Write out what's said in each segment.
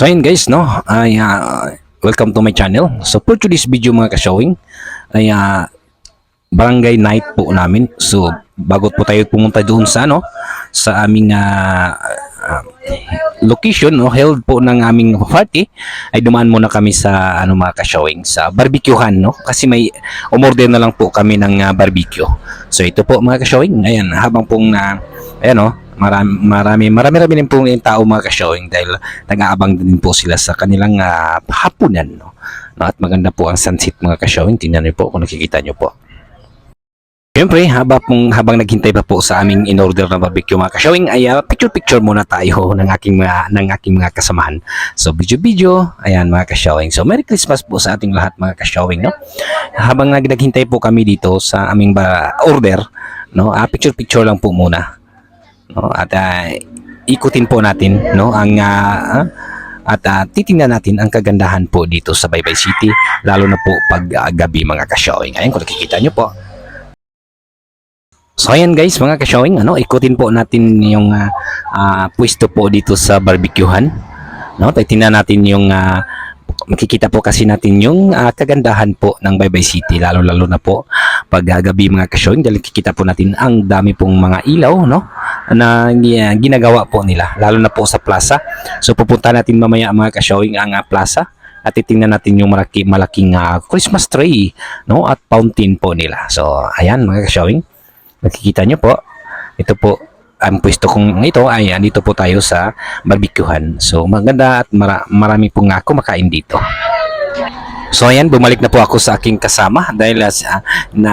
So ayun guys, no, ay ah, welcome to my channel. So for today's video mga ka-showing, ay ah, barangay night po namin. So bago po tayo pumunta doon sa ano, sa aming ah, ah, location no, held po ng aming party, ay dumaan muna kami sa ano mga ka-showing, sa barbecuehan no, kasi may umorder na lang po kami ng ah, barbecue. So ito po mga ka-showing, ayan, habang pong na ayan no, marami marami marami rami din pong yung tao mga ka-showing dahil nag-aabang din po sila sa kanilang ah, hapunan no? no at maganda po ang sunset mga ka-showing tingnan niyo po kung nakikita niyo po Siyempre, habang, habang naghintay pa po sa aming in-order na barbecue mga ka-showing, ay ah, picture-picture muna tayo ng aking mga, ng aking mga kasamahan. So, video-video, ayan mga ka-showing. So, Merry Christmas po sa ating lahat mga ka-showing, no? Habang nag- naghintay po kami dito sa aming ba- order, no? Ah, picture-picture lang po muna no? At ah, ikutin po natin no? Ang ah, at ah, titingnan natin ang kagandahan po dito sa Baybay City lalo na po pag ah, gabi mga ka-showing. Ayan kung nakikita nyo po. So ayan guys mga ka-showing ano? Ikutin po natin yung ah, ah, pwesto po dito sa barbecuehan. No? Titingnan natin yung ah, makikita po kasi natin yung ah, kagandahan po ng Baybay City lalo lalo na po pag ah, gabi mga ka-showing. Dahil kikita po natin ang dami pong mga ilaw no na gi- ginagawa po nila lalo na po sa plaza. So pupunta natin mamaya mga ka-showing ang ah, plaza at titingnan natin yung malaki, malaking ah, Christmas tree no at fountain po nila. So ayan mga ka-showing nakikita nyo po. Ito po ang pwesto kong ito ay andito po tayo sa barbecuehan. So maganda at mara- marami pong nga kumakain dito So ayan, bumalik na po ako sa aking kasama dahil uh, sa- na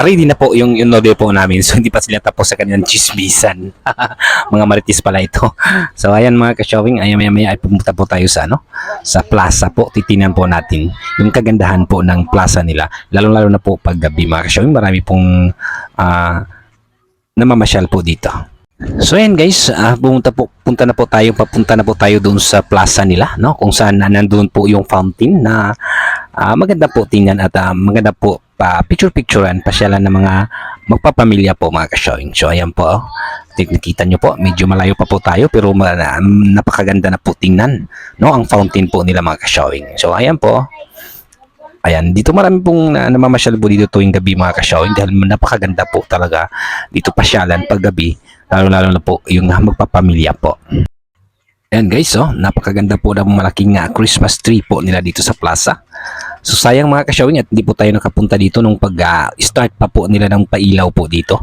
ready na po yung, yung order po namin. So hindi pa sila tapos sa kanilang chismisan. mga maritis pala ito. So ayan mga ka-showing, ayan maya maya ay pumunta po tayo sa ano, sa plaza po. Titinan po natin yung kagandahan po ng plaza nila. Lalo-lalo na po pag gabi mga ka-showing, marami pong ah, namamasyal po dito. So ayan guys, ah, pumunta po punta na po tayo, papunta na po tayo doon sa plaza nila, no? Kung saan na nandoon po yung fountain na ah, maganda po tingnan at ah, maganda po pa picture-picturean, pasyalan ng mga magpapamilya po mga ka-showing. So ayan po, oh. Nakita nyo po, medyo malayo pa po tayo pero na- napakaganda na po tingnan, no? Ang fountain po nila mga ka-showing. So ayan po, Ayan, dito marami pong na, namamasyal po dito tuwing gabi mga ka-showing dahil napakaganda po talaga dito pasyalan pag gabi lalo-lalo na po yung magpapamilya po. Ayan guys, oh, napakaganda po ng malaking ah, Christmas tree po nila dito sa plaza. So sayang mga ka-showing at hindi po tayo nakapunta dito nung pag-start pa po nila ng pailaw po dito.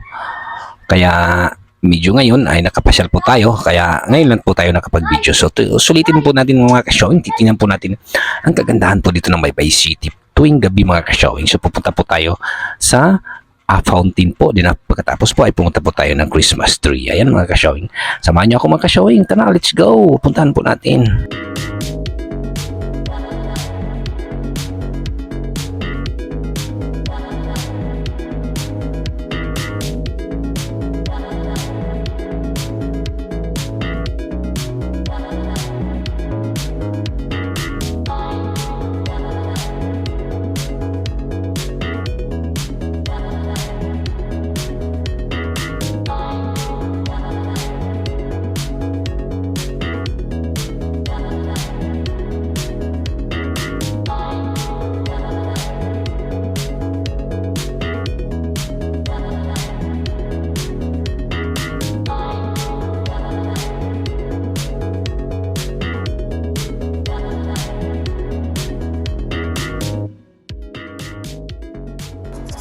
Kaya medyo ngayon ay nakapasyal po tayo kaya ngayon lang po tayo nakapag-video. So sulitin po natin mga ka-showing, titingnan po natin ang kagandahan po dito ng Baybay City tuwing gabi mga ka-showing. So pupunta po tayo sa ah, fountain po. Din pagkatapos po ay pumunta po tayo ng Christmas tree. Ayan mga ka-showing. Samahan niyo ako mga ka-showing. Tara, let's go. Puntahan po natin.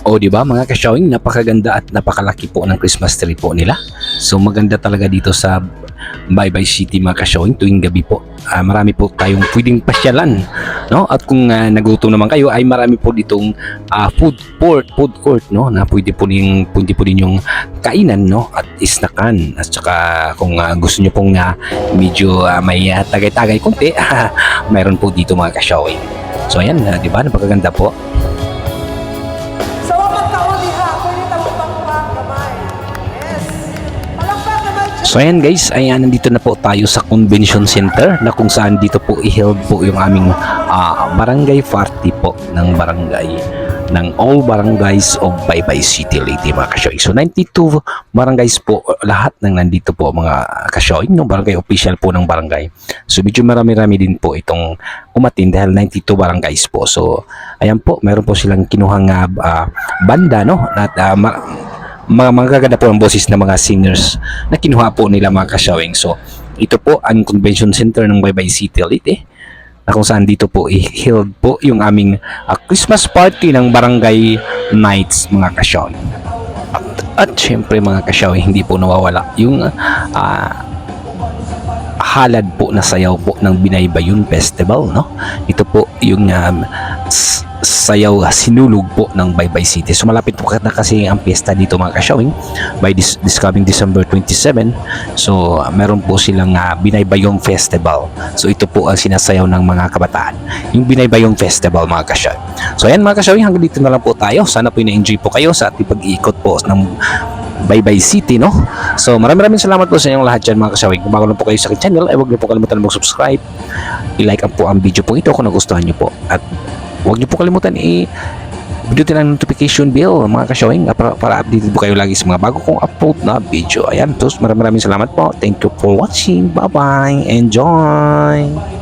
O di ba mga ka-showing, napakaganda at napakalaki po ng Christmas tree po nila. So maganda talaga dito sa Bye-bye City mga ka-showing tuwing gabi po. Ah, marami po tayong pwedeng pasyalan, no? At kung ah, nagutom naman kayo ay marami po ditong ah, food court, food court, no? Na pwede po ning pwede po din yung kainan, no? At isnakan. At saka kung ah, gusto niyo pong ah, medyo ah, may ah, tagay-tagay konti, mayroon po dito mga ka-showing. So ayan, ah, di ba? Napakaganda po. So ayan guys, ayan nandito na po tayo sa convention center na kung saan dito po i-held po yung aming ah, barangay party po ng barangay ng all barangays of Baybay City Leyte mga kasyoing. So 92 barangays po lahat ng nandito po mga kasyoing ng barangay official po ng barangay. So medyo marami-rami din po itong umatin dahil 92 barangays po. So ayan po, meron po silang kinuhang ah, banda no at ma- mga mga gaganda po ang boses ng mga singers na kinuha po nila mga kasyawing. So, ito po ang convention center ng Baybay City Leyte na kung saan dito po i-held po yung aming ah, Christmas party ng Barangay Nights mga kasyawing. At, at syempre mga kasyawing hindi po nawawala yung ah, halad po na sayaw po ng Binaybayon Festival no ito po yung um, sayaw sinulog po ng Baybay City so malapit po na kasi ang piyesta dito mga kasyawing by this, this coming December 27 so meron po silang uh, Binaybayong Festival so ito po ang sinasayaw ng mga kabataan yung Binaybayong Festival mga kasyawing so ayan mga kasyawing hanggang dito na lang po tayo sana po ina-enjoy po kayo sa ating pag-iikot po ng Baybay City, no? So, maraming maraming salamat po sa inyong lahat dyan mga kasawig. Kung bago lang po kayo sa aking channel, ay huwag niyo po kalimutan mag-subscribe. I-like po ang video po ito kung nagustuhan niyo po. At huwag niyo po kalimutan i- pindutin ang notification bell mga kasyawing para, para updated po kayo lagi sa mga bago kong upload na video. Ayan, tos maraming maraming salamat po. Thank you for watching. Bye-bye. Enjoy!